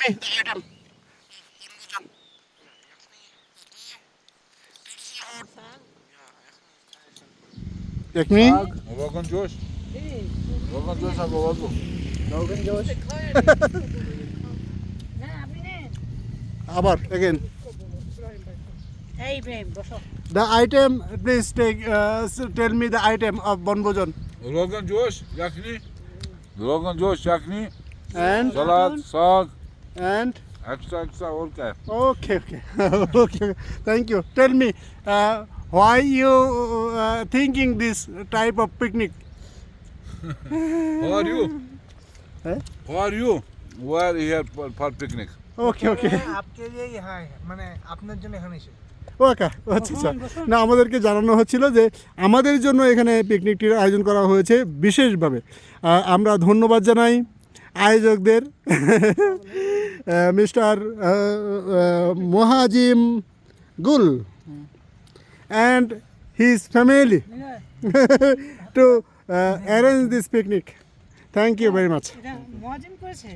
me the item. Jak mi? Rogan Josh. Rogan Josh albo Rogan. Rogan Josh. আবার again the item please take tell me the item of bonbhojon rogan josh চাকনি rogan জোশ চাকনি and সালাদ শাক and extra extra all cap. Okay, okay, okay. Thank you. Tell me, uh, why you uh, thinking this type of picnic? Who are you? Eh? Who are you? Why are you here for, for picnic? Okay, okay. आपके लिए यहाँ মানে আপনার জন্য এখানে এসেছি ওকে আচ্ছা না আমাদেরকে জানানো হচ্ছিল যে আমাদের জন্য এখানে পিকনিকটির আয়োজন করা হয়েছে বিশেষভাবে আমরা ধন্যবাদ জানাই আয়োজকদের Mr. Muhajim Gul and his family to arrange this picnic. Thank you very much.